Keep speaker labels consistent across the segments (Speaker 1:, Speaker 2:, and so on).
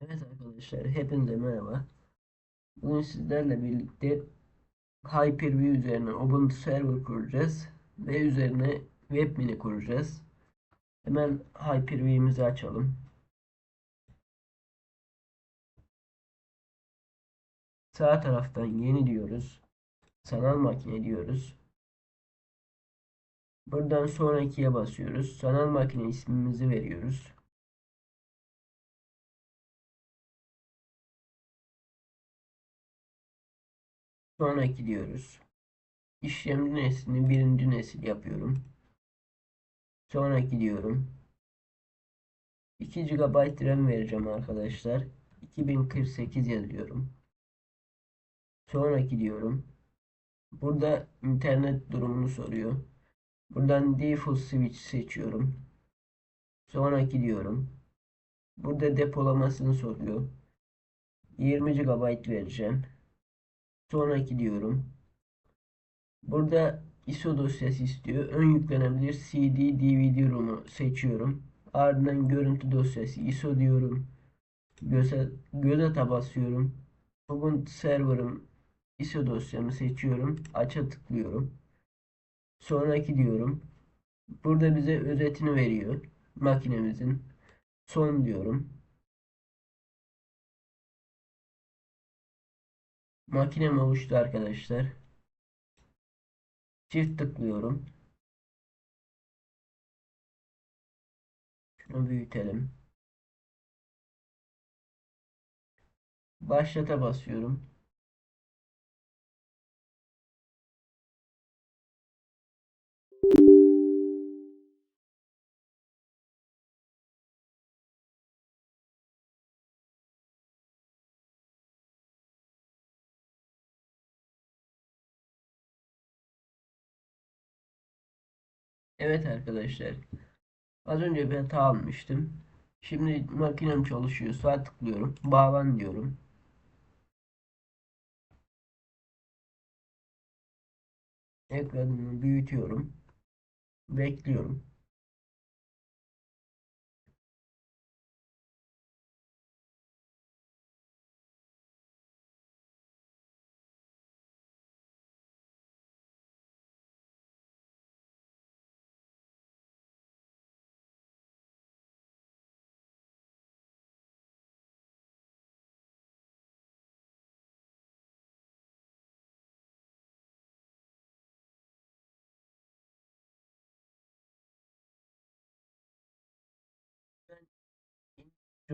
Speaker 1: Evet arkadaşlar hepinize merhaba. Bugün sizlerle birlikte Hyper-V üzerine Ubuntu server kuracağız ve üzerine webmini kuracağız. Hemen Hyper-V'mizi açalım. Sağ taraftan yeni diyoruz. Sanal makine diyoruz. Buradan sonrakiye basıyoruz. Sanal makine ismimizi veriyoruz. Sonraki diyoruz. İşlemci neslini birinci nesil yapıyorum. Sonraki diyorum. 2 GB RAM vereceğim arkadaşlar. 2048 yazıyorum. Sonraki diyorum. Burada internet durumunu soruyor. Buradan default switch seçiyorum. Sonraki diyorum. Burada depolamasını soruyor. 20 GB vereceğim. Sonraki diyorum. Burada ISO dosyası istiyor. Ön yüklenebilir CD DVD ROM'u seçiyorum. Ardından görüntü dosyası ISO diyorum. Göze, göze basıyorum. Ubuntu server'ım ISO dosyamı seçiyorum. Aç'a tıklıyorum. Sonraki diyorum. Burada bize özetini veriyor. Makinemizin. Son diyorum. Makinem oluştu arkadaşlar. Çift tıklıyorum. Şunu büyütelim. Başlata basıyorum. Evet arkadaşlar. Az önce bir hata almıştım. Şimdi makinem çalışıyor. Sağ tıklıyorum. Bağlan diyorum. Ekranını büyütüyorum. Bekliyorum.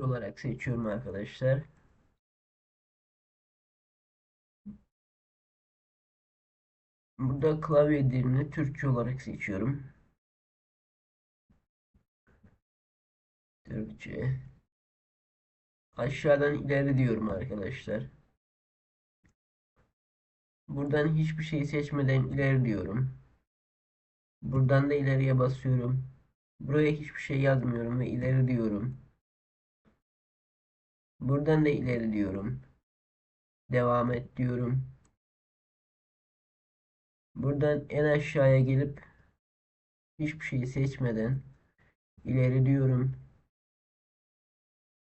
Speaker 1: Olarak seçiyorum arkadaşlar. Burada klavye dilini Türkçe olarak seçiyorum. Türkçe. Aşağıdan ileri diyorum arkadaşlar. Buradan hiçbir şey seçmeden ileri diyorum. Buradan da ileriye basıyorum. Buraya hiçbir şey yazmıyorum ve ileri diyorum. Buradan da ileri diyorum. Devam et diyorum. Buradan en aşağıya gelip hiçbir şeyi seçmeden ileri diyorum.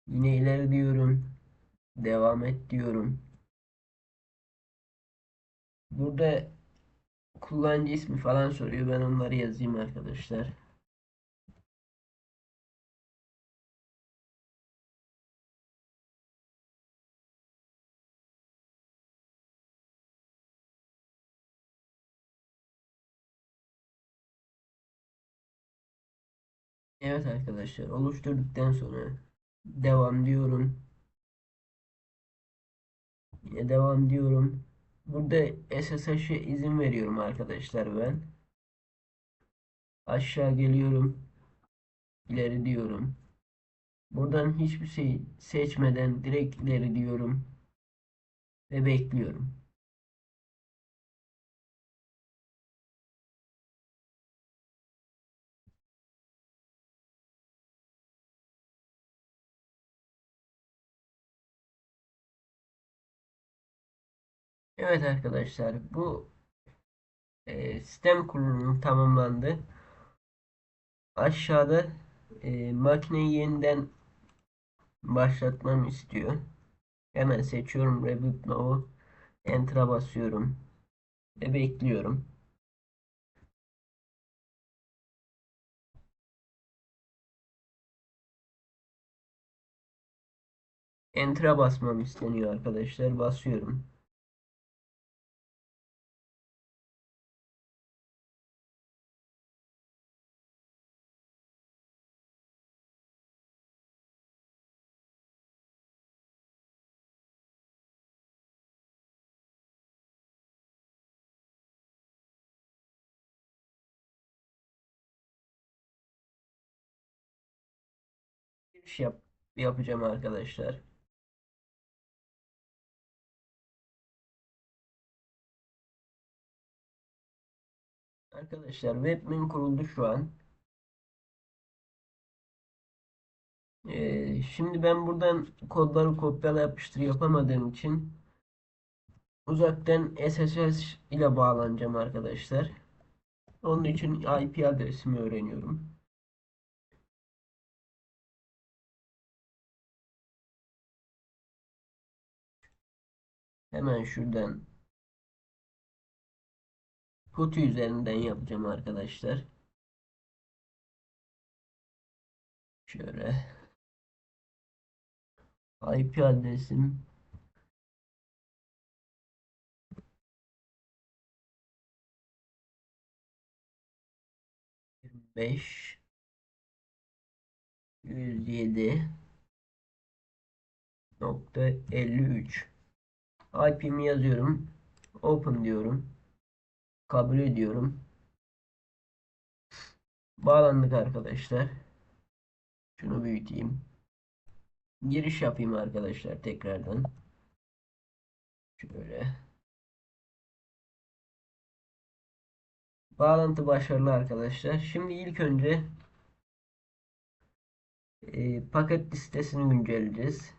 Speaker 1: Yine ileri diyorum. Devam et diyorum. Burada kullanıcı ismi falan soruyor. Ben onları yazayım arkadaşlar. Evet arkadaşlar oluşturduktan sonra devam diyorum. Yine devam diyorum. Burada SSH'e izin veriyorum arkadaşlar ben. Aşağı geliyorum. İleri diyorum. Buradan hiçbir şey seçmeden direkt ileri diyorum. Ve bekliyorum. Evet arkadaşlar bu e, sistem kurulumu tamamlandı. Aşağıda e, makineyi yeniden başlatmamı istiyor. Hemen seçiyorum Reboot Now'u. Enter'a basıyorum. Ve bekliyorum. Enter'a basmam isteniyor arkadaşlar. Basıyorum. Giriş yap yapacağım arkadaşlar. Arkadaşlar webmin kuruldu şu an. Ee, şimdi ben buradan kodları kopyala yapıştır yapamadığım için uzaktan SSH ile bağlanacağım arkadaşlar. Onun için IP adresimi öğreniyorum. Hemen şuradan PuTTY üzerinden yapacağım arkadaşlar. Şöyle. IP adresim. Beş. Yüz yedi. Nokta elli üç IP'mi yazıyorum. Open diyorum. Kabul ediyorum. Bağlandık arkadaşlar. Şunu büyüteyim. Giriş yapayım arkadaşlar tekrardan. Şöyle. Bağlantı başarılı arkadaşlar. Şimdi ilk önce e, paket listesini güncelleyeceğiz.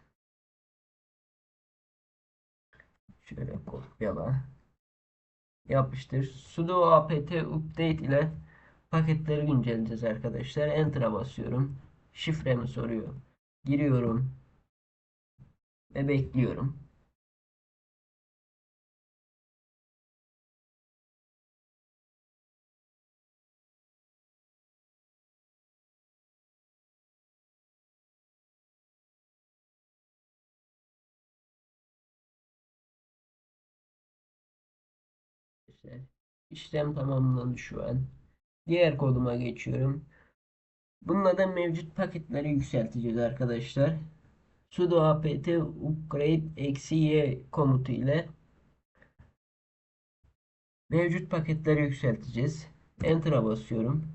Speaker 1: Şöyle kopyala. Yapıştır. sudo apt update ile paketleri güncelleyeceğiz arkadaşlar. Enter'a basıyorum. Şifremi soruyor. Giriyorum. Ve bekliyorum. İşlem tamamlandı şu an. Diğer koduma geçiyorum. Bununla da mevcut paketleri yükselteceğiz arkadaşlar. sudo apt upgrade -y komutu ile mevcut paketleri yükselteceğiz. Enter'a basıyorum.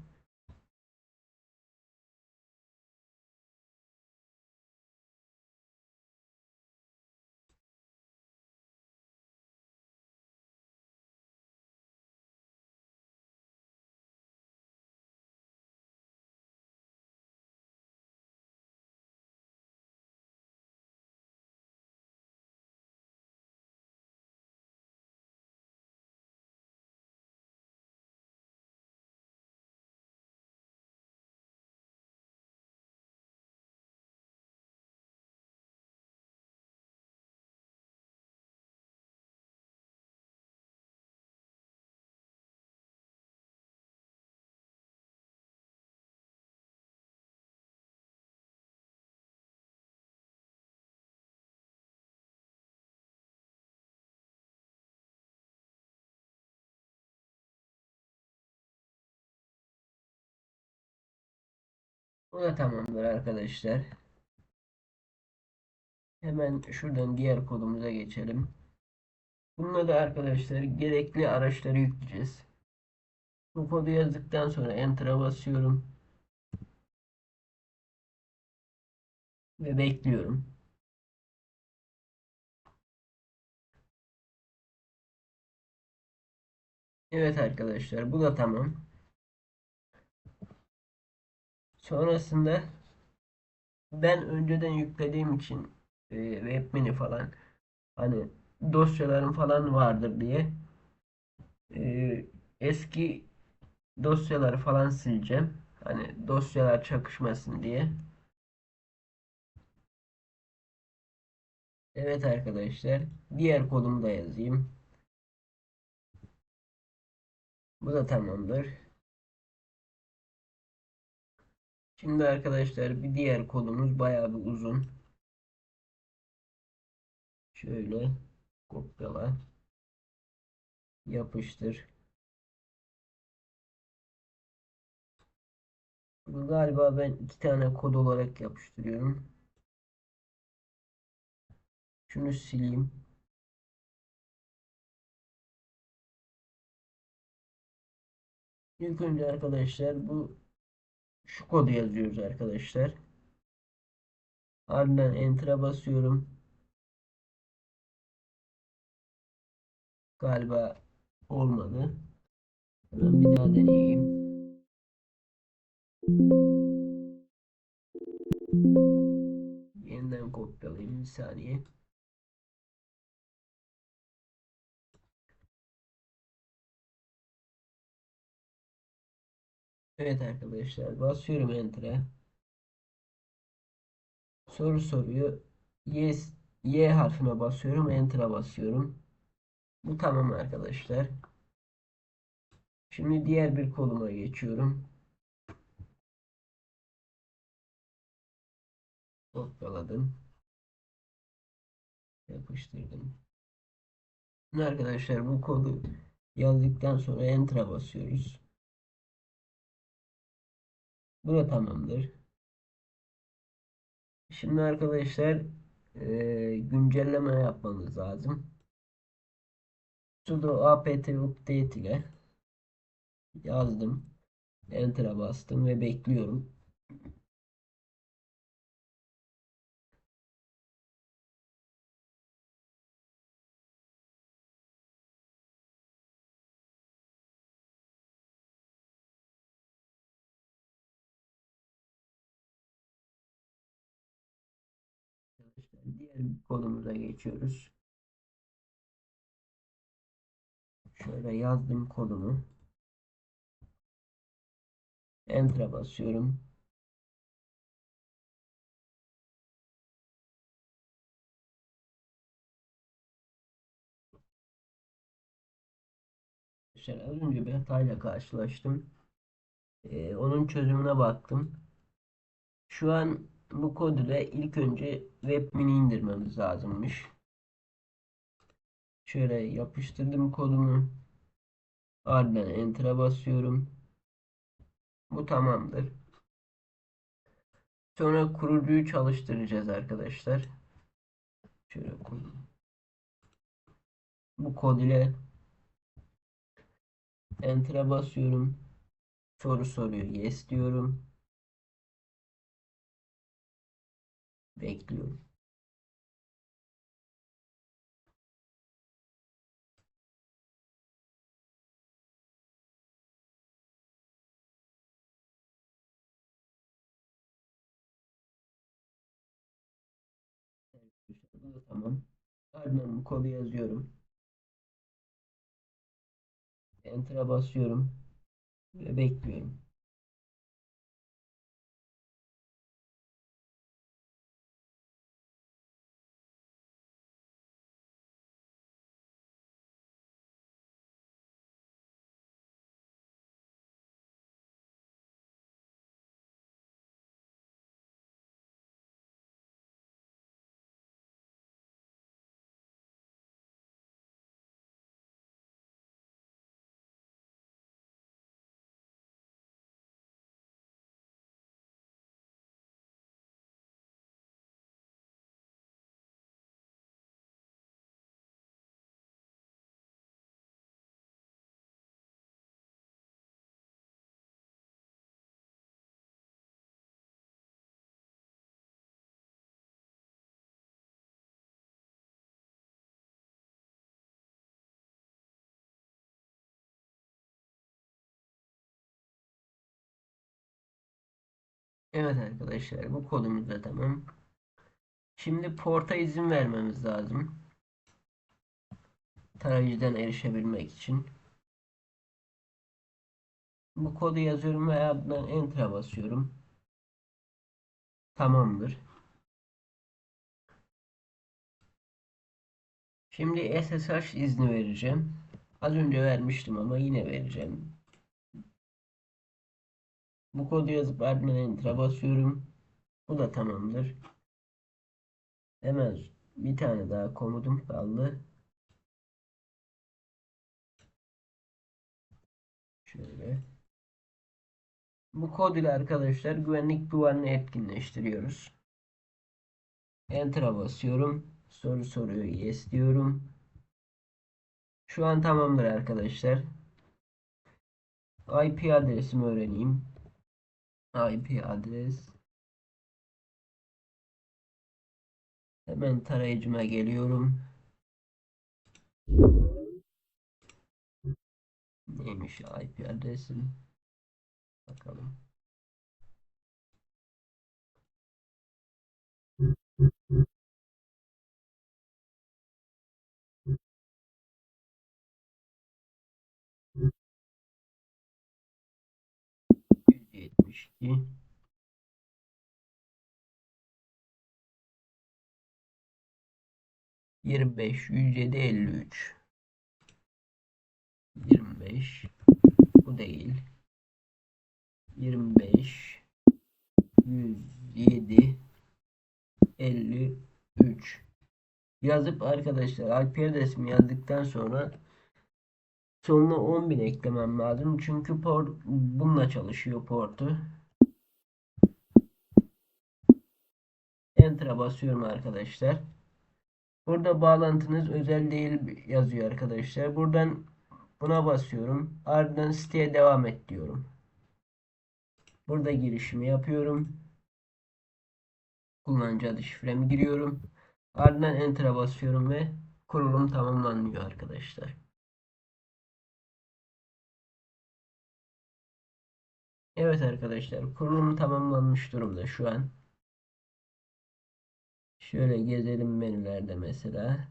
Speaker 1: Bu da tamamdır arkadaşlar. Hemen şuradan diğer kodumuza geçelim. Bununla da arkadaşlar gerekli araçları yükleyeceğiz. Bu kodu yazdıktan sonra Enter'a basıyorum. Ve bekliyorum. Evet arkadaşlar bu da tamam. Sonrasında ben önceden yüklediğim için e, webmini falan hani dosyalarım falan vardır diye e, eski dosyaları falan sileceğim. Hani dosyalar çakışmasın diye. Evet arkadaşlar. Diğer kodumu da yazayım. Bu da tamamdır. Şimdi arkadaşlar bir diğer kodumuz bayağı bir uzun. Şöyle kopyala. Yapıştır. Bunu galiba ben iki tane kod olarak yapıştırıyorum. Şunu sileyim. İlk önce arkadaşlar bu şu kodu yazıyoruz arkadaşlar. Ardından Enter'a basıyorum. Galiba olmadı. Ben bir daha deneyeyim. Yeniden kopyalayayım bir saniye. Evet arkadaşlar basıyorum Enter'a. Soru soruyor. Yes, Y harfine basıyorum. Enter'a basıyorum. Bu tamam arkadaşlar. Şimdi diğer bir koluma geçiyorum. Kopyaladım. Yapıştırdım. Şimdi arkadaşlar bu kodu yazdıktan sonra Enter'a basıyoruz. Bu da tamamdır. Şimdi arkadaşlar e, güncelleme yapmamız lazım. sudo apt update ile yazdım. Enter'a bastım ve bekliyorum. Kodumuza geçiyoruz. Şöyle yazdım kodumu. Enter'a basıyorum. Arkadaşlar az önce bir hatayla karşılaştım. Ee, onun çözümüne baktım. Şu an bu kodu da ilk önce webmini indirmemiz lazımmış. Şöyle yapıştırdım kodumu. Ardından Enter'a basıyorum. Bu tamamdır. Sonra kurucuyu çalıştıracağız arkadaşlar. Şöyle koyayım. Bu kod ile Enter'a basıyorum. Soru soruyor. Yes diyorum. Bekliyorum. Tamam. Ardından bu kodu yazıyorum. Enter'a basıyorum. Ve bekliyorum. Evet arkadaşlar bu kodumuz da tamam. Şimdi porta izin vermemiz lazım. Tarayıcıdan erişebilmek için. Bu kodu yazıyorum ve ardından Enter'a basıyorum. Tamamdır. Şimdi SSH izni vereceğim. Az önce vermiştim ama yine vereceğim. Bu kodu yazıp admin enter'a basıyorum. Bu da tamamdır. Hemen bir tane daha komutum kaldı. Şöyle. Bu kod ile arkadaşlar güvenlik duvarını etkinleştiriyoruz. Enter'a basıyorum. Soru soruyor. Yes diyorum. Şu an tamamdır arkadaşlar. IP adresimi öğreneyim. IP adres. Hemen tarayıcıma geliyorum. Neymiş IP adresim? Bakalım. İki yirmi beş yüz yedi elli üç yirmi beş bu değil yirmi beş yüz yedi elli üç yazıp arkadaşlar IP adresimi yazdıktan sonra sonuna 10.000 eklemem lazım. Çünkü port bununla çalışıyor portu. Enter'a basıyorum arkadaşlar. Burada bağlantınız özel değil yazıyor arkadaşlar. Buradan buna basıyorum. Ardından siteye devam et diyorum. Burada girişimi yapıyorum. Kullanıcı adı şifremi giriyorum. Ardından Enter'a basıyorum ve kurulum tamamlanıyor arkadaşlar. Evet arkadaşlar kurulum tamamlanmış durumda şu an. Şöyle gezelim menülerde mesela.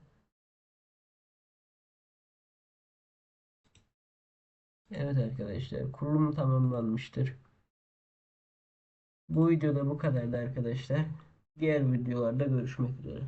Speaker 1: Evet arkadaşlar kurulum tamamlanmıştır. Bu videoda bu kadardı arkadaşlar. Diğer videolarda görüşmek üzere.